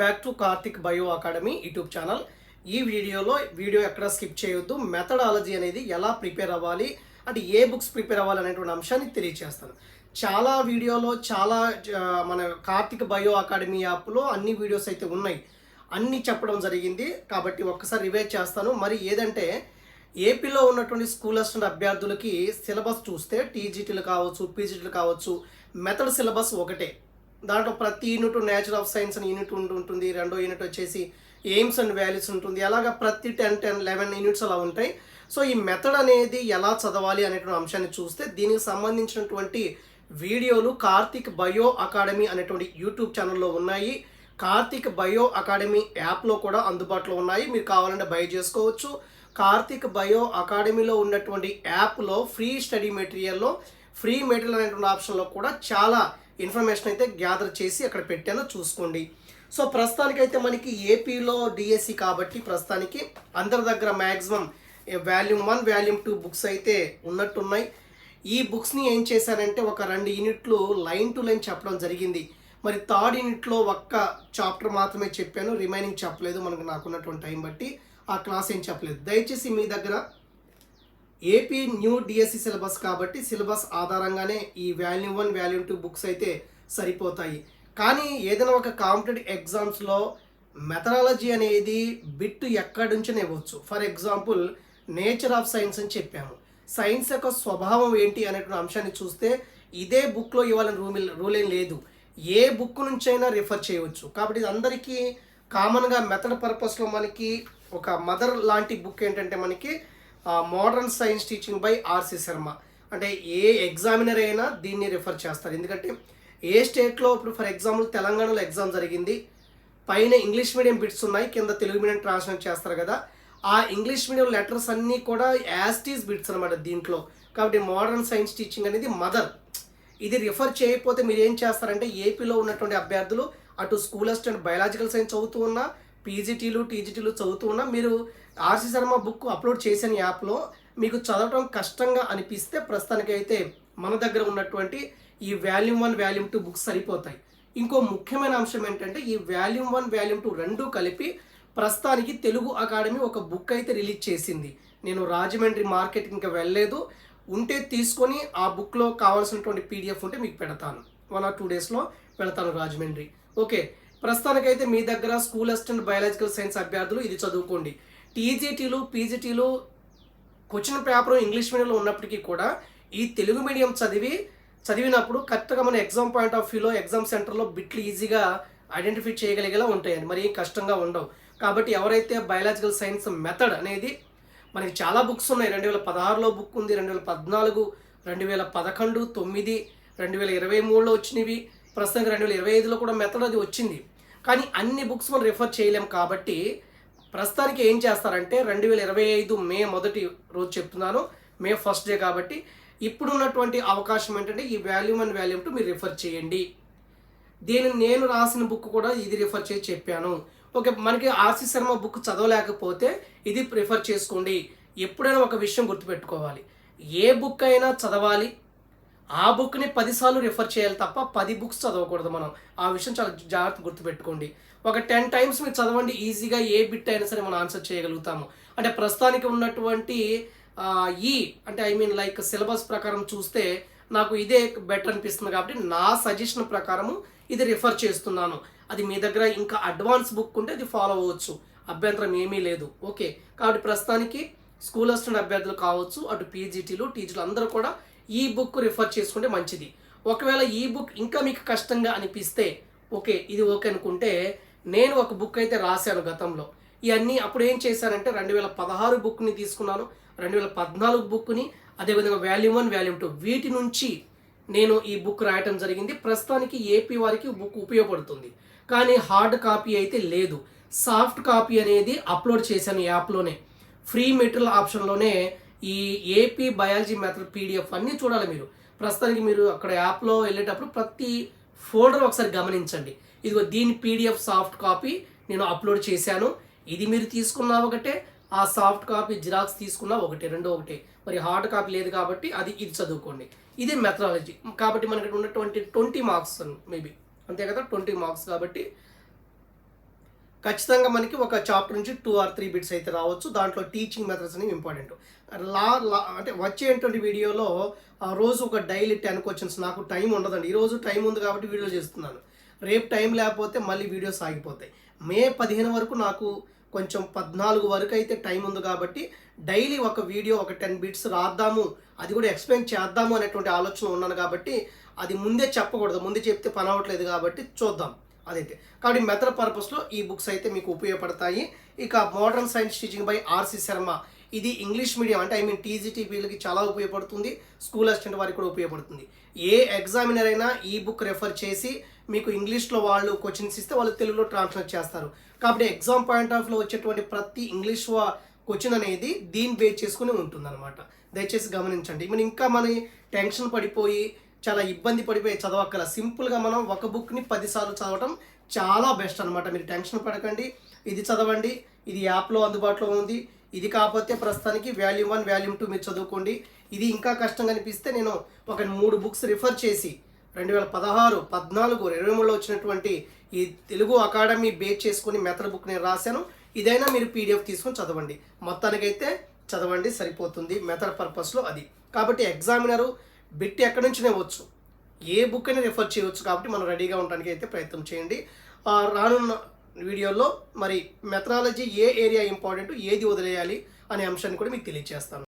Back to Karthik bio academy YouTube channel ఈ వీడియోలో video ఎక్కడ స్కిప్ చేయొద్దు. మెథడాలజీ అనేది ఎలా ప్రిపేర్ అవ్వాలి? అంటే ఏ బుక్స్ ప్రిపేర్ అవ్వాలి అనేటువంటి అంశాన్ని తెలియజేస్తాను చాలా వీడియోలో చాలా మన కార్తిక్ బయో అకాడమీ యాప్లో అన్ని వీడియోస్ అయితే ఉన్నాయి. అన్ని చెప్పడం జరిగింది. కాబట్టి ఒక్కసారి రివైజ్ చేస్తాను. మరి ఏదంటే ఏపీలో ఉన్నటువంటి స్కూల్ అసిస్టెంట్ అభ్యర్థులకి సిలబస్ చూస్తే టీజీటీలు కావచ్చు పీజీటీలు కావచ్చు మెథడ్ సిలబస్ ఒకటే. దాంట్లో ప్రతి యూనిట్ నేచర్ ఆఫ్ సైన్స్ అని యూనిట్ ఉంటుంది. రెండో యూనిట్ వచ్చేసి ఎయిమ్స్ అండ్ వాల్యూస్ ఉంటుంది. అలాగా ప్రతి టెన్ టెన్ లెవెన్ యూనిట్స్ అలా ఉంటాయి. సో ఈ మెథడ్ అనేది ఎలా చదవాలి అనేటువంటి అంశాన్ని చూస్తే దీనికి సంబంధించినటువంటి వీడియోలు కార్తిక్ బయో అకాడమీ అనేటువంటి యూట్యూబ్ ఛానల్లో ఉన్నాయి. కార్తిక్ బయో అకాడమీ యాప్లో కూడా అందుబాటులో ఉన్నాయి. మీరు కావాలంటే బై చేసుకోవచ్చు. కార్తిక్ బయో అకాడమీలో ఉన్నటువంటి యాప్లో ఫ్రీ స్టడీ మెటీరియల్లో ఫ్రీ మెటీరియల్ అనేటువంటి ఆప్షన్లో కూడా చాలా ఇన్ఫర్మేషన్ అయితే గ్యాదర్ చేసి అక్కడ పెట్టానో చూసుకోండి. సో ప్రస్తుతానికైతే మనకి ఏపీలో డిఎస్సి కాబట్టి ప్రస్తుతానికి అందరి దగ్గర maximum volume one volume two books అయితే ఉన్నట్టున్నాయి. ఈ బుక్స్ని ఏం చేశారంటే ఒక రెండు యూనిట్లు లైన్ టు లైన్ చెప్పడం జరిగింది. మరి థర్డ్ యూనిట్లో ఒక్క చాప్టర్ మాత్రమే చెప్పాను. రిమైనింగ్ చెప్పలేదు మనకు నాకున్నటువంటి టైం బట్టి. ఆ క్లాస్ ఏం చెప్పలేదు. దయచేసి మీ దగ్గర ఏపీ న్యూ డిఎస్సి సిలబస్ కాబట్టి సిలబస్ ఆధారంగానే ఈ volume one volume two books అయితే సరిపోతాయి. కానీ ఏదైనా ఒక కాంపిటేటివ్ ఎగ్జామ్స్లో మెథడాలజీ అనేది బిట్ ఎక్కడి నుంచి ఇవ్వచ్చు. For example nature of science అని చెప్పాము. సైన్స్ యొక్క స్వభావం ఏంటి అనేటువంటి అంశాన్ని చూస్తే ఇదే బుక్లో ఇవ్వాలని రూల్ రూల్ ఏం లేదు. ఏ బుక్ నుంచైనా రిఫర్ చేయవచ్చు. కాబట్టి ఇది అందరికీ కామన్గా మెథడ్ పర్పస్లో మనకి ఒక మదర్ లాంటి బుక్ ఏంటంటే మనకి modern science teaching by RC Sharma. అంటే ఏ ఎగ్జామినర్ అయినా దీన్ని రిఫర్ చేస్తారు. ఎందుకంటే ఏ స్టేట్లో ఇప్పుడు ఫర్ ఎగ్జాంపుల్ తెలంగాణలో ఎగ్జామ్ జరిగింది. పైన ఇంగ్లీష్ మీడియం బిట్స్ ఉన్నాయి. కింద తెలుగు మీడియం ట్రాన్స్లేట్ చేస్తారు కదా. ఆ ఇంగ్లీష్ మీడియం లెటర్స్ అన్నీ కూడా యాస్టీస్ బిట్స్ అనమాట దీంట్లో. కాబట్టి మోడర్న్ సైన్స్ టీచింగ్ అనేది మదర్ ఇది రిఫర్ చేయకపోతే మీరు ఏం చేస్తారంటే ఏపీలో ఉన్నటువంటి అభ్యర్థులు అటు స్కూల్ అసిస్టెంట్ బయాలజికల్ సైన్స్ చదువుతూ ఉన్నా పీజీటీలు టీజీటీలు చదువుతున్నా మీరు ఆర్సీ శర్మ బుక్ అప్లోడ్ చేసిన యాప్లో మీకు చదవటం కష్టంగా అనిపిస్తే ప్రస్తుతానికైతే మన దగ్గర ఉన్నటువంటి ఈ volume one volume two books సరిపోతాయి. ఇంకో ముఖ్యమైన అంశం ఏంటంటే ఈ వాల్యూమ్ వన్ వాల్యూమ్ టూ రెండు కలిపి ప్రస్తుతానికి తెలుగు అకాడమీ ఒక బుక్ అయితే రిలీజ్ చేసింది. నేను రాజమండ్రి మార్కెట్ ఇంకా వెళ్ళలేదు. ఉంటే తీసుకొని ఆ బుక్లో కావాల్సినటువంటి పీడిఎఫ్ ఉంటే మీకు పెడతాను. వన్ ఆర్ టూ డేస్లో పెడతాను రాజమండ్రి. ఓకే. ప్రస్తుతానికైతే మీ దగ్గర స్కూల్ అసిస్టెంట్ బయాలజికల్ సైన్స్ అభ్యర్థులు ఇది చదువుకోండి. టీజీటీలు పీజీటీలు క్వశ్చన్ పేపర్ ఇంగ్లీష్ మీడియంలో ఉన్నప్పటికీ కూడా ఈ తెలుగు మీడియం చదివి చదివినప్పుడు కరెక్ట్గా మన ఎగ్జామ్ పాయింట్ ఆఫ్ వ్యూలో ఎగ్జామ్ సెంటర్లో బిట్లు ఈజీగా ఐడెంటిఫై చేయగలిగేలా ఉంటాయని మరి కష్టంగా ఉండవు. కాబట్టి ఎవరైతే బయాలజికల్ సైన్స్ మెథడ్ అనేది మనకి చాలా బుక్స్ ఉన్నాయి. రెండు వేల పదహారులో బుక్ ఉంది రెండు వేల పద్నాలుగు రెండు వేల పదకొండు తొమ్మిది రెండు వేల ఇరవై మూడులో వచ్చినవి ప్రస్తుతానికి రెండు వేల ఇరవై ఐదులో కూడా మెథడ్ అది వచ్చింది. కానీ అన్ని బుక్స్ మనం రిఫర్ చేయలేం కాబట్టి ప్రస్తుతానికి ఏం చేస్తారంటే రెండు వేల ఇరవై ఐదు మే మొదటి రోజు చెప్తున్నాను. మే ఫస్ట్ డే కాబట్టి ఇప్పుడు ఉన్నటువంటి అవకాశం ఏంటంటే ఈ వాల్యూమ్ అండ్ వాల్యూమ్ టు మీరు రిఫర్ చేయండి. దీని నేను రాసిన బుక్ కూడా ఇది రిఫర్ చేసి చెప్పాను. ఓకే మనకి ఆర్సి శర్మ బుక్ చదవలేకపోతే ఇది ప్రిఫర్ చేసుకోండి. ఎప్పుడైనా ఒక విషయం గుర్తుపెట్టుకోవాలి. ఏ బుక్ అయినా చదవాలి. ఆ బుక్ని పదిసార్లు రిఫర్ చేయాలి తప్ప పది బుక్స్ చదవకూడదు మనం. ఆ విషయం చాలా జాగ్రత్త గుర్తుపెట్టుకోండి. ఒక టెన్ టైమ్స్ మీరు చదవండి ఈజీగా ఏ బిట్ అయినా సరే మనం ఆన్సర్ చేయగలుగుతాము. అంటే ప్రస్తుతానికి ఉన్నటువంటి ఈ అంటే ఐ మీన్ లైక్ సిలబస్ ప్రకారం చూస్తే నాకు ఇదే బెటర్ అనిపిస్తుంది కాబట్టి నా సజెషన్ ప్రకారము ఇది రిఫర్ చేస్తున్నాను. అది మీ దగ్గర ఇంకా అడ్వాన్స్ బుక్ ఉంటే అది ఫాలో అవ్వచ్చు. అభ్యంతరం ఏమీ లేదు. ఓకే కాబట్టి ప్రస్తుతానికి స్కూల్ అసిస్టెంట్ అభ్యర్థులు కావచ్చు అటు పీజీటీలు టీచర్లు అందరూ కూడా ఈ బుక్ రిఫర్ చేసుకుంటే మంచిది. ఒకవేళ ఈ బుక్ ఇంకా మీకు కష్టంగా అనిపిస్తే ఓకే ఇది ఓకే అనుకుంటే నేను ఒక బుక్ అయితే రాశాను గతంలో. ఇవన్నీ అప్పుడు ఏం చేశానంటే రెండు వేల పదహారు బుక్ని తీసుకున్నాను రెండు వేల పద్నాలుగు బుక్ని అదేవిధంగా వాల్యూమ్ వన్ వాల్యూమ్ టూ వీటి నుంచి నేను ఈ బుక్ రాయటం జరిగింది. ప్రస్తుతానికి ఏపీ వారికి బుక్ ఉపయోగపడుతుంది. కానీ హార్డ్ కాపీ అయితే లేదు. సాఫ్ట్ కాపీ అనేది అప్లోడ్ చేశాను ఈ యాప్లోనే ఫ్రీ మెటీరియల్ ఆప్షన్లోనే ఈ ఏపీ బయాలజీ మెథడ్ పీడిఎఫ్ అన్నీ చూడాలి మీరు. ప్రస్తుతానికి మీరు అక్కడ యాప్లో వెళ్ళేటప్పుడు ప్రతి ఫోల్డర్ ఒకసారి గమనించండి. ఇదిగో దీని పీడిఎఫ్ సాఫ్ట్ కాపీ నేను అప్లోడ్ చేశాను. ఇది మీరు తీసుకున్నా ఒకటే ఆ సాఫ్ట్ కాపీ జిరాక్స్ తీసుకున్నా ఒకటే రెండో ఒకటే. మరి హార్డ్ కాపీ లేదు కాబట్టి అది ఇది చదువుకోండి. ఇది మెథడాలజీ కాబట్టి మనకి ఉన్నటువంటి ట్వంటీ మార్క్స్ మేబీ అంతే కదా? ట్వంటీ మార్క్స్ కాబట్టి ఖచ్చితంగా మనకి ఒక చాప్టర్ నుంచి టూ ఆర్ త్రీ బిట్స్ అయితే రావచ్చు. దాంట్లో టీచింగ్ మెథడ్స్ అనేవి ఇంపార్టెంట్ లా లా అంటే వచ్చేటువంటి వీడియోలో ఆ రోజు ఒక డైలీ టెన్ క్వశ్చన్స్ నాకు టైం ఉండదండి. ఈరోజు టైం ఉంది కాబట్టి వీడియో చేస్తున్నాను. రేపు టైం లేకపోతే మళ్ళీ వీడియోస్ ఆగిపోతాయి. మే పదిహేను వరకు నాకు కొంచెం పద్నాలుగు వరకు అయితే టైం ఉంది కాబట్టి డైలీ ఒక వీడియో ఒక టెన్ బిట్స్ రాద్దాము. అది కూడా ఎక్స్ప్లెయిన్ చేద్దాము అనేటువంటి ఆలోచన ఉన్నాను కాబట్టి అది ముందే చెప్పకూడదు. ముందే చెప్తే పని అవ్వట్లేదు కాబట్టి చూద్దాం. అదైతే. కాబట్టి మెథడ్ పర్పస్లో ఈ బుక్స్ అయితే మీకు ఉపయోగపడతాయి. ఇక modern science teaching by RC Sharma. ఇది ఇంగ్లీష్ మీడియం అంటే ఐ మీన్ టీజీటీపీలకి చాలా ఉపయోగపడుతుంది. స్కూల్ అసిస్టెంట్ వారికి కూడా ఉపయోగపడుతుంది. ఏ ఎగ్జామినర్ అయినా ఈ బుక్ రెఫర్ చేసి మీకు ఇంగ్లీష్లో వాళ్ళు క్వశ్చన్స్ ఇస్తే వాళ్ళు తెలుగులో ట్రాన్స్లేట్ చేస్తారు. కాబట్టి ఎగ్జామ్ పాయింట్ ఆఫ్లో వచ్చేటువంటి ప్రతి ఇంగ్లీష్ క్వశ్చన్ అనేది దీన్ని బేస్ చేసుకుని ఉంటుందన్నమాట. దయచేసి గమనించండి. మనం ఇంకా మన టెన్షన్ పడిపోయి చాలా ఇబ్బంది పడిపోయి చదవక్కల. సింపుల్గా మనం ఒక బుక్ని పదిసార్లు చదవటం చాలా బెస్ట్ అనమాట మీరు టెన్షన్ పడకండి. ఇది చదవండి. ఇది యాప్లో అందుబాటులో ఉంది. ఇది కాకపోతే ప్రస్తుతానికి వాల్యూమ్ వన్ వాల్యూమ్ టూ మీరు చదువుకోండి. ఇది ఇంకా కష్టంగా అనిపిస్తే నేను ఒక మూడు బుక్స్ రిఫర్ చేసి రెండు వేల పదహారు పద్నాలుగు ఇరవై మూడులో వచ్చినటువంటి ఈ తెలుగు అకాడమీ బేస్ చేసుకుని మెథడ్ బుక్ నేను రాశాను. ఇదైనా మీరు పీడిఎఫ్ తీసుకొని చదవండి. మొత్తానికైతే చదవండి సరిపోతుంది మెథడ్ పర్పస్లో అది. కాబట్టి ఎగ్జామినరు బిట్ ఎక్కడి నుంచినే ఇవ్వచ్చు. ఏ బుక్ అయినా రిఫర్ చేయవచ్చు కాబట్టి మనం రెడీగా ఉండడానికి అయితే ప్రయత్నం చేయండి. రానున్న వీడియోలో మరి మెథడాలజీ ఏ ఏరియా ఇంపార్టెంట్ ఏది వదిలేయాలి అనే అంశాన్ని కూడా మీకు తెలియజేస్తాను